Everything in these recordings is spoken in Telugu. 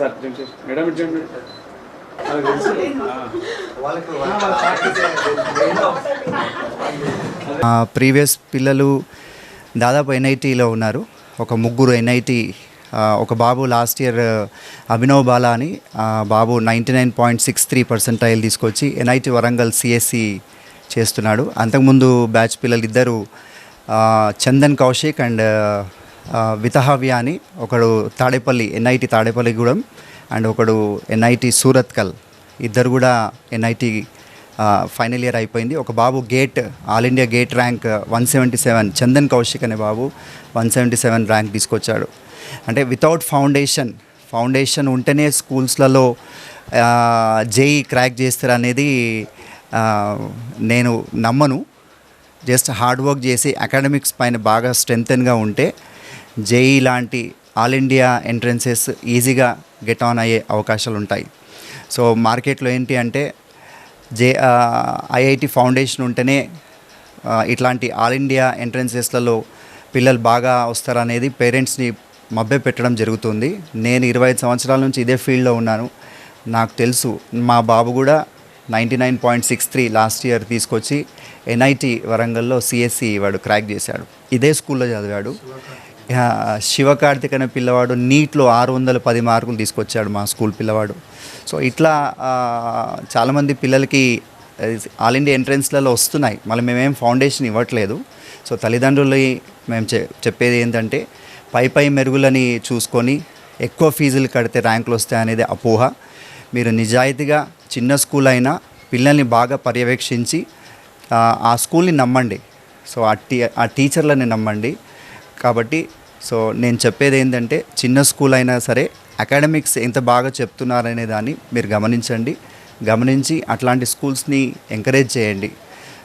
సార్ మేడం ప్రీవియస్ పిల్లలు దాదాపు ఎన్ఐటీలో ఉన్నారు. ఒక ముగ్గురు ఎన్ఐటి ఒక బాబు లాస్ట్ ఇయర్ అభినవ్ బాలా అని ఆ బాబు ninety nine point six three percentile తీసుకొచ్చి ఎన్ఐటి వరంగల్ సిఎస్సి చేస్తున్నాడు. అంతకుముందు బ్యాచ్ పిల్లలు ఇద్దరు ఆ, చందన్ కౌశిక్ అండ్ వితహవ్యాని ఒకడు తాడేపల్లి ఎన్ఐటి తాడేపల్లిగూడెం అండ్ ఒకడు ఎన్ఐటి సూరత్కల్. ఇద్దరు కూడా ఎన్ఐటి ఫైనల్ ఇయర్ అయిపోయింది. ఒక బాబు GATE all India GATE rank one seventy seven Chandan Kaushik అనే బాబు వన్ సెవెంటీ సెవెన్ ర్యాంక్ తీసుకొచ్చాడు. అంటే వితౌట్ ఫౌండేషన్ ఫౌండేషన్ ఉంటేనే స్కూల్స్లలో జేఈ క్రాక్ చేస్తారు అనేది నేను నమ్మను. జస్ట్ హార్డ్ వర్క్ చేసి అకాడమిక్స్ పైన బాగా స్ట్రెంగ్త్గా ఉంటే జేఈ లాంటి ఆల్ ఇండియా ఎంట్రెన్సెస్ ఈజీగా గెట్ ఆన్ అయ్యే అవకాశాలు ఉంటాయి సో మార్కెట్లో ఏంటి అంటే జే ఐఐటి ఫౌండేషన్ ఉంటేనే ఇట్లాంటి ఆల్ ఇండియా ఎంట్రెన్సెస్లలో పిల్లలు బాగా వస్తారనేది పేరెంట్స్ని మభ్య పెట్టడం జరుగుతుంది. నేను ఇరవై ఐదు సంవత్సరాల నుంచి ఇదే ఫీల్డ్లో ఉన్నాను. నాకు తెలుసు మా బాబు కూడా ninety nine point six three last year తీసుకొచ్చి ఎన్ఐటి వరంగల్లో సిఎస్సి వాడు క్రాక్ చేశాడు. ఇదే స్కూల్లో చదివాడు. శివకార్తిక్ అనే పిల్లవాడు నీట్లో ఆరు వందల పది మార్కులు తీసుకొచ్చాడు మా స్కూల్ పిల్లవాడు. సో ఇట్లా చాలామంది పిల్లలకి ఆల్ ఇండియా ఎంట్రన్స్లలో వస్తున్నాయి. మళ్ళీ మేమేం ఫౌండేషన్ ఇవ్వట్లేదు. సో తల్లిదండ్రులు మేము చె చెప్పేది ఏంటంటే పై పై మెరుగులని చూసుకొని ఎక్కువ ఫీజులు కడితే ర్యాంకులు వస్తాయి అనేది అపోహ. మీరు నిజాయితీగా చిన్న స్కూల్ అయినా పిల్లల్ని బాగా పర్యవేక్షించి ఆ స్కూల్ని నమ్మండి. సో ఆ టీ ఆ టీచర్లని నమ్మండి. కాబట్టి సో నేను చెప్పేది ఏంటంటే చిన్న స్కూల్ అయినా సరే అకాడమిక్స్ ఎంత బాగా చెప్తున్నారనే దాన్ని మీరు గమనించండి. గమనించి అట్లాంటి స్కూల్స్ని ఎంకరేజ్ చేయండి.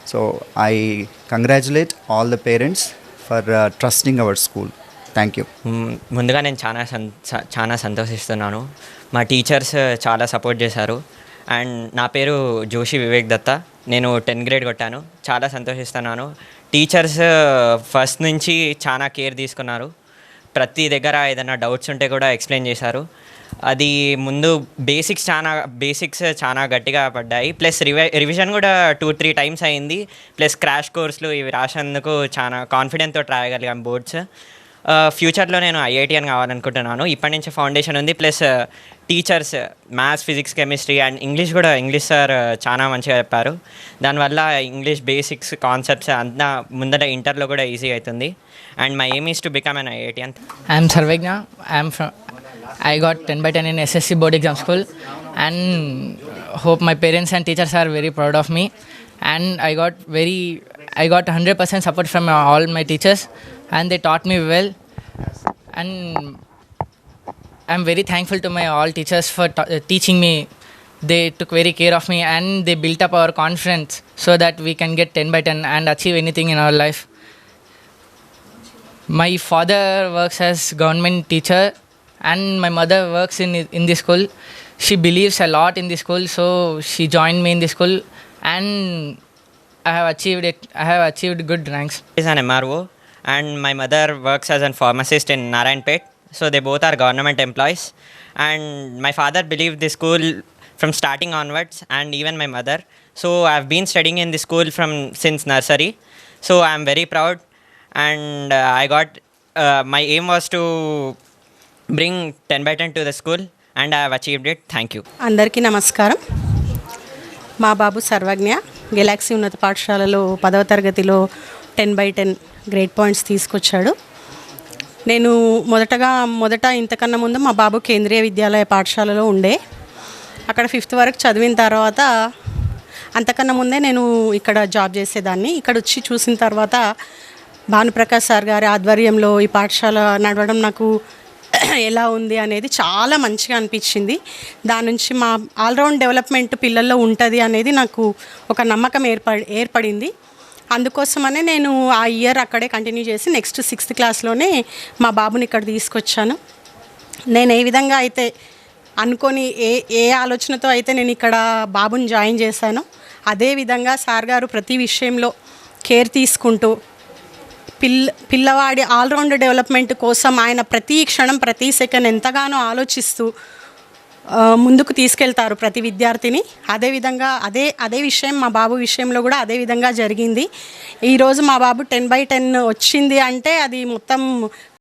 So I congratulate all the parents for uh, trusting our school. Thank you. ముందుగా నేను చాలా సన్ చాలా సంతోషిస్తున్నాను. మా టీచర్స్ uh, చాలా సపోర్ట్ చేశారు. అండ్ నా పేరు జోషి వివేక్ దత్త. నేను టెన్త్ గ్రేడ్ కొట్టాను. చాలా సంతోషిస్తున్నాను. టీచర్స్ uh, ఫస్ట్ నుంచి చాలా కేర్ తీసుకున్నారు. ప్రతి దగ్గర ఏదైనా డౌట్స్ ఉంటే కూడా ఎక్స్ప్లెయిన్ చేశారు. అది ముందు బేసిక్స్ చాలా బేసిక్స్ చాలా గట్టిగా పడ్డాయి. ప్లస్ రివై రివిజన్ కూడా టూ త్రీ టైమ్స్ అయింది. ప్లస్ క్రాష్ కోర్సులు ఇవి రాసేందుకు చాలా కాన్ఫిడెంట్తో రాయగలిగాం బోర్డ్స్ ఫ్యూచర్లో నేను ఐఐటిఎన్ కావాలనుకుంటున్నాను. ఇప్పటి నుంచి ఫౌండేషన్ ఉంది. Plus teachers maths physics chemistry and English కూడా ఇంగ్లీష్ సార్ చాలా మంచిగా చెప్పారు. దానివల్ల ఇంగ్లీష్ బేసిక్స్ కాన్సెప్ట్స్ అంతా ముందట ఇంటర్లో కూడా ఈజీ అవుతుంది. And my aim is to become an IITian అంత. I'm Sarvegna. I'm am I I got 10 by 10 in SSC board exam school, and hope my parents and teachers are very proud of me. And I got I got 100% support from all my teachers, and they taught me well. And I'm very thankful to my all teachers for uh, teaching me. They took very care of me, and they built up our confidence so that we can get 10 by 10 and achieve anything in our life. My father works as government teacher and my mother works in in the school. She believes a lot in the school, so she joined me in the school and I have achieved it. I have achieved good ranks. is an MRO and my mother works as a pharmacist in Narayanpet. So they both are government employees. And my father believed the school from starting onwards and even my mother. So I've been studying in the school from since nursery. So I'm very proud and uh, I got uh, my aim was to bring 10 by 10 to the school and I have achieved it. Thank you. అందరికీ నమస్కారం మా బాబు సర్వజ్ఞ గెలాక్సీ ఉన్నత పాఠశాలలో పదవ తరగతిలో ten by ten grade points తీసుకొచ్చాడు. నేను మొదటగా మొదట ఇంతకన్నా ముందు మా బాబు కేంద్రీయ విద్యాలయ పాఠశాలలో ఉండే. అక్కడ ఫిఫ్త్ వరకు చదివిన తర్వాత అంతకన్నా ముందే నేను ఇక్కడ జాబ్ చేసేదాన్ని. ఇక్కడ వచ్చి చూసిన తర్వాత భానుప్రకాష్ సార్ గారి ఆధ్వర్యంలో ఈ పాఠశాల నడవడం నాకు ఎలా ఉంది అనేది చాలా మంచిగా అనిపించింది. దాని నుంచి మా ఆల్రౌండ్ డెవలప్మెంట్ పిల్లల్లో ఉంటుంది అనేది నాకు ఒక నమ్మకం ఏర్పడి ఏర్పడింది. అందుకోసమనే నేను ఆ ఇయర్ అక్కడే కంటిన్యూ చేసి నెక్స్ట్ సిక్స్త్ క్లాస్లోనే మా బాబుని ఇక్కడ తీసుకొచ్చాను. నేను ఏ విధంగా అయితే అనుకొని ఏ ఏ ఆలోచనతో అయితే నేను ఇక్కడ బాబుని జాయిన్ చేశాను అదే విధంగా సార్ గారు ప్రతి విషయంలో కేర్ తీసుకుంటూ పిల్ల పిల్లవాడి ఆల్రౌండ్ డెవలప్మెంట్ కోసం ఆయన ప్రతి క్షణం ప్రతి సెకండ్ ఎంతగానో ఆలోచిస్తూ ముందుకు తీసుకెళ్తారు ప్రతి విద్యార్థిని. అదేవిధంగా అదే అదే విషయం మా బాబు విషయంలో కూడా అదే విధంగా జరిగింది. ఈరోజు మా బాబు టెన్ బై టెన్ వచ్చింది అంటే అది మొత్తం